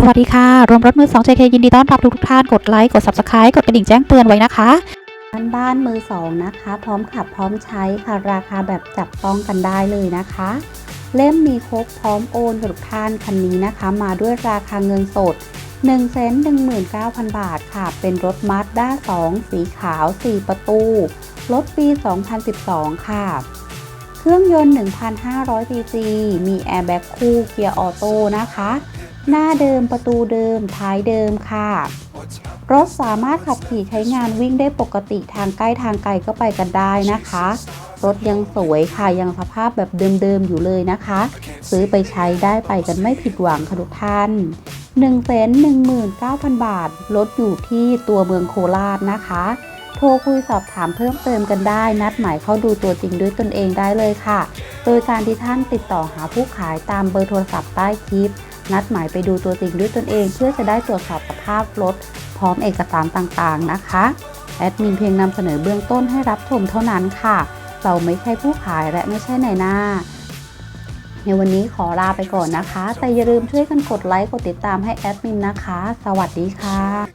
สวัสดีค่ะ รวมรถมือ2 JK ยินดีต้อนรับทุกทุกท่าน กดไลค์ กด Subscribe กดกระดิ่งแจ้งเตือนไว้นะคะบ้านบ้านมือสองนะคะ พร้อมขับพร้อมใช้ค่ะ ราคาแบบจับต้องกันได้เลยนะคะ เล่มมีครบพร้อมโอนกับทุกท่านคันนี้นะคะ มาด้วยราคาเงินสด1 1 9 0 0 0 บาทค่ะ เป็นรถมาสด้า2 สีขาว 4 ประตู รถปี 2012 ค่ะเครื่องยนต์ 1,500 cc มีแอร์แบ็กคู่ เกียร์ออโต้นะคะ หน้าเดิมประตูเดิม ท้ายเดิมค่ะ รถสามารถขับขี่ใช้งานวิ่งได้ปกติทางใกล้ทางไกลก็ไปกันได้นะคะ รถยังสวยค่ะยังสภาพแบบเดิมๆอยู่เลยนะคะ ซื้อไปใช้ได้ไปกันไม่ผิดหวังค่ะทุกท่าน1นึ่งแสนหนึ่งหมื่นเก้าพันบาทรถอยู่ที่ตัวเมืองโคราชนะคะ โทรคุยสอบถามเพิ่มเติมกันได้ นัดหมายเข้าดูตัวจริงด้วยตนเองได้เลยค่ะ โดยการที่ท่านติดต่อหาผู้ขายตามเบอร์โทรศัพท์ใต้คลิป นัดหมายไปดูตัวจริงด้วยตนเอง เพื่อจะได้ตรวจสอบสภาพรถพร้อมเอกสารต่างๆนะคะ แอดมินเพียงนำเสนอเบื้องต้นให้รับชมเท่านั้นค่ะ เราไม่ใช่ผู้ขายและไม่ใช่ในายหน้า ในวันนี้ขอลาไปก่อนนะคะ แต่อย่าลืมช่วยกันกดไลค์กดติดตามให้แอดมินนะคะ สวัสดีค่ะ